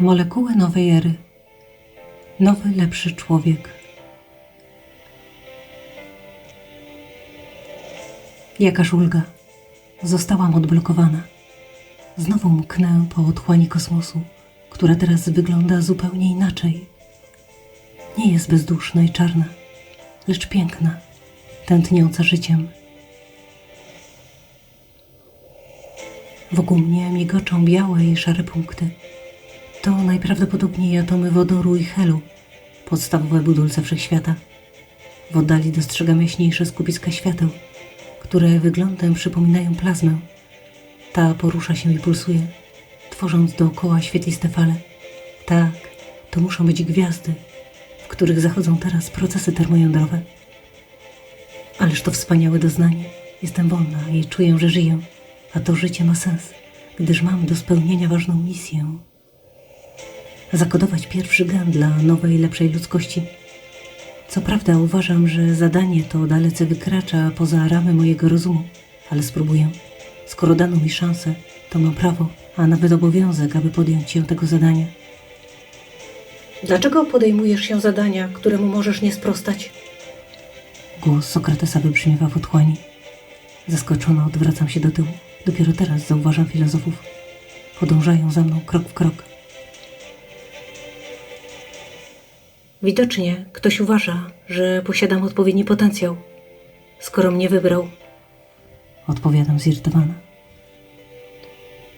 Molekuły nowej ery. Nowy, lepszy człowiek. Jakaż ulga. Zostałam odblokowana. Znowu mknę po otchłani kosmosu, która teraz wygląda zupełnie inaczej. Nie jest bezduszna i czarna, lecz piękna, tętniąca życiem. Wokół mnie migoczą białe i szare punkty. To najprawdopodobniej atomy wodoru i helu, podstawowe budulce wszechświata. W oddali dostrzegam jaśniejsze skupiska świateł, które wyglądem przypominają plazmę. Ta porusza się i pulsuje, tworząc dookoła świetliste fale. Tak, to muszą być gwiazdy, w których zachodzą teraz procesy termojądrowe. Ależ to wspaniałe doznanie. Jestem wolna i czuję, że żyję, a to życie ma sens, gdyż mam do spełnienia ważną misję. Zakodować pierwszy gen dla nowej, lepszej ludzkości. Co prawda uważam, że zadanie to dalece wykracza poza ramy mojego rozumu, ale spróbuję. Skoro dano mi szansę, to mam prawo, a nawet obowiązek, aby podjąć się tego zadania. Dlaczego podejmujesz się zadania, któremu możesz nie sprostać? Głos Sokratesa wybrzmiewa w otchłani. Zaskoczona odwracam się do tyłu. Dopiero teraz zauważam filozofów. Podążają za mną krok w krok. Widocznie ktoś uważa, że posiadam odpowiedni potencjał, skoro mnie wybrał. Odpowiadam zirytowana.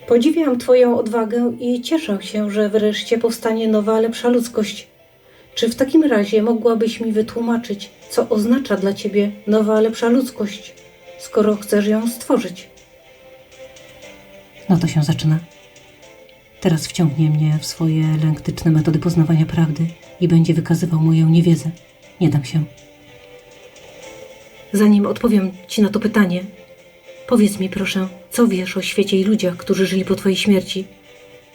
Podziwiam Twoją odwagę i cieszę się, że wreszcie powstanie nowa, lepsza ludzkość. Czy w takim razie mogłabyś mi wytłumaczyć, co oznacza dla Ciebie nowa, lepsza ludzkość, skoro chcesz ją stworzyć? No to się zaczyna. Teraz wciągnie mnie w swoje lęktyczne metody poznawania prawdy i będzie wykazywał moją niewiedzę. Nie dam się. Zanim odpowiem Ci na to pytanie, powiedz mi proszę, co wiesz o świecie i ludziach, którzy żyli po Twojej śmierci,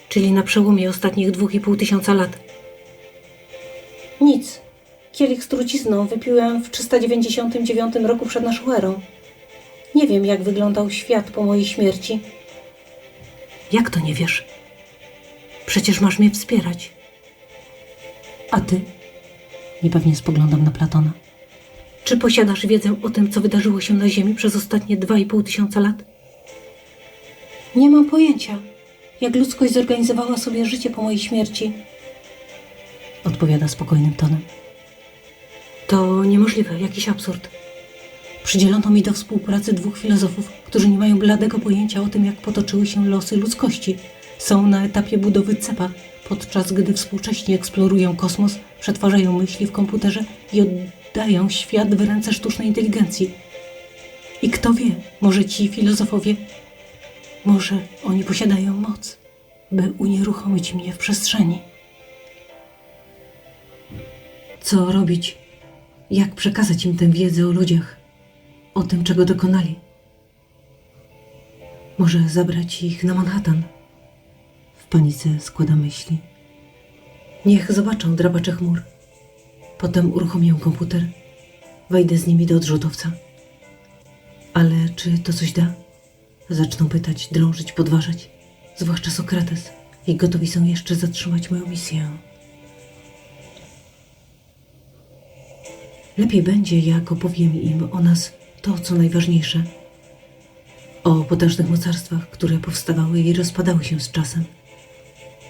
czyli na przełomie ostatnich dwóch i pół tysiąca lat. Nic. Kielich z trucizną wypiłem w 399 roku przed naszą erą. Nie wiem, jak wyglądał świat po mojej śmierci. Jak to nie wiesz? Przecież masz mnie wspierać. A ty? Niepewnie spoglądam na Platona. Czy posiadasz wiedzę o tym, co wydarzyło się na Ziemi przez ostatnie dwa i pół tysiąca lat? Nie mam pojęcia, jak ludzkość zorganizowała sobie życie po mojej śmierci. Odpowiada spokojnym tonem. To niemożliwe, jakiś absurd. Przydzielono mi do współpracy dwóch filozofów, którzy nie mają bladego pojęcia o tym, jak potoczyły się losy ludzkości. Są na etapie budowy cepa, podczas gdy współcześnie eksplorują kosmos, przetwarzają myśli w komputerze i oddają świat w ręce sztucznej inteligencji. I kto wie, może ci filozofowie, może oni posiadają moc, by unieruchomić mnie w przestrzeni. Co robić? Jak przekazać im tę wiedzę o ludziach? O tym, czego dokonali? Może zabrać ich na Manhattan? Panice składa myśli. Niech zobaczą drapacze chmur. Potem uruchomię komputer. Wejdę z nimi do odrzutowca. Ale czy to coś da? Zaczną pytać, drążyć, podważać. Zwłaszcza Sokrates. I gotowi są jeszcze zatrzymać moją misję. Lepiej będzie, jak opowiem im o nas to, co najważniejsze. O potężnych mocarstwach, które powstawały i rozpadały się z czasem.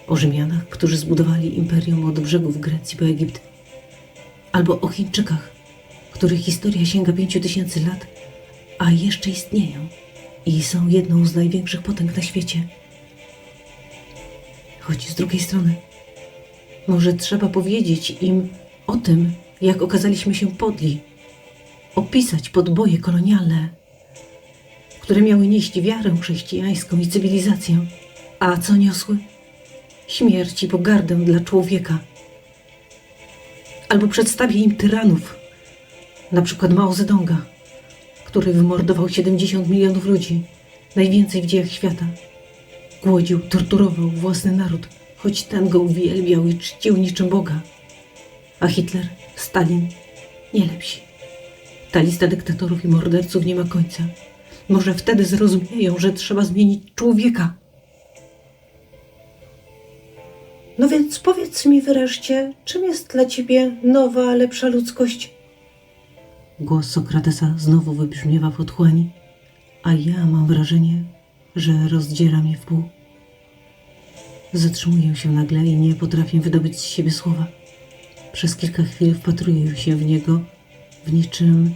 O Rzymianach, którzy zbudowali imperium od brzegów Grecji po Egipt. Albo o Chińczykach, których historia sięga pięciu tysięcy lat, a jeszcze istnieją i są jedną z największych potęg na świecie. Choć z drugiej strony, może trzeba powiedzieć im o tym, jak okazaliśmy się podli, opisać podboje kolonialne, które miały nieść wiarę chrześcijańską i cywilizację, a co niosły? Śmierć i pogardę dla człowieka. Albo przedstawię im tyranów, na przykład Mao Zedonga, który wymordował 70 milionów ludzi, najwięcej w dziejach świata. Głodził, torturował własny naród, choć ten go uwielbiał i czcił niczym Boga. A Hitler, Stalin, nie lepsi. Ta lista dyktatorów i morderców nie ma końca. Może wtedy zrozumieją, że trzeba zmienić człowieka. No więc powiedz mi wreszcie, czym jest dla ciebie nowa, lepsza ludzkość? Głos Sokratesa znowu wybrzmiewa w otchłani, a ja mam wrażenie, że rozdziera mnie w pół. Zatrzymuję się nagle i nie potrafię wydobyć z siebie słowa. Przez kilka chwil wpatruję się w niego w niczym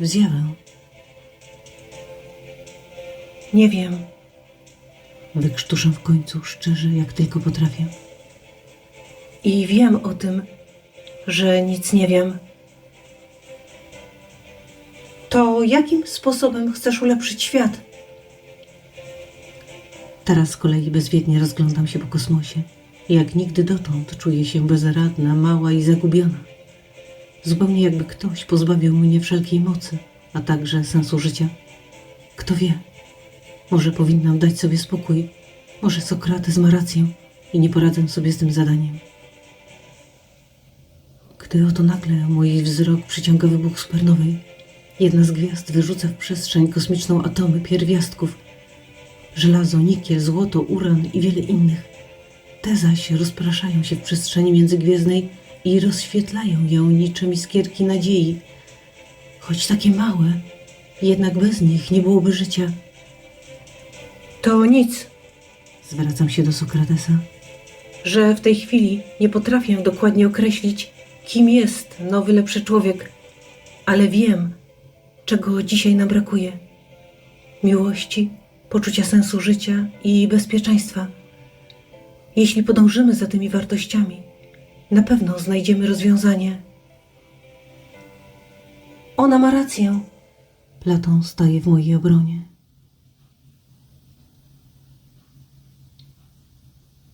w zjawę. Nie wiem. Wykrztuszę w końcu szczerze, jak tylko potrafię. I wiem o tym, że nic nie wiem. To jakim sposobem chcesz ulepszyć świat? Teraz z kolei bezwiednie rozglądam się po kosmosie. Jak nigdy dotąd czuję się bezradna, mała i zagubiona. Zupełnie jakby ktoś pozbawił mnie wszelkiej mocy, a także sensu życia. Kto wie, może powinnam dać sobie spokój. Może Sokrates ma rację i nie poradzę sobie z tym zadaniem. Gdy oto nagle mój wzrok przyciąga wybuch supernowej, jedna z gwiazd wyrzuca w przestrzeń kosmiczną atomy pierwiastków, żelazo, nikiel, złoto, uran i wiele innych. Te zaś rozpraszają się w przestrzeni międzygwiezdnej i rozświetlają ją niczym iskierki nadziei. Choć takie małe, jednak bez nich nie byłoby życia. To nic. Zwracam się do Sokratesa. Że w tej chwili nie potrafię dokładnie określić, kim jest nowy, lepszy człowiek, ale wiem, czego dzisiaj nam brakuje: miłości, poczucia sensu życia i bezpieczeństwa. Jeśli podążymy za tymi wartościami, na pewno znajdziemy rozwiązanie. Ona ma rację. Platon staje w mojej obronie.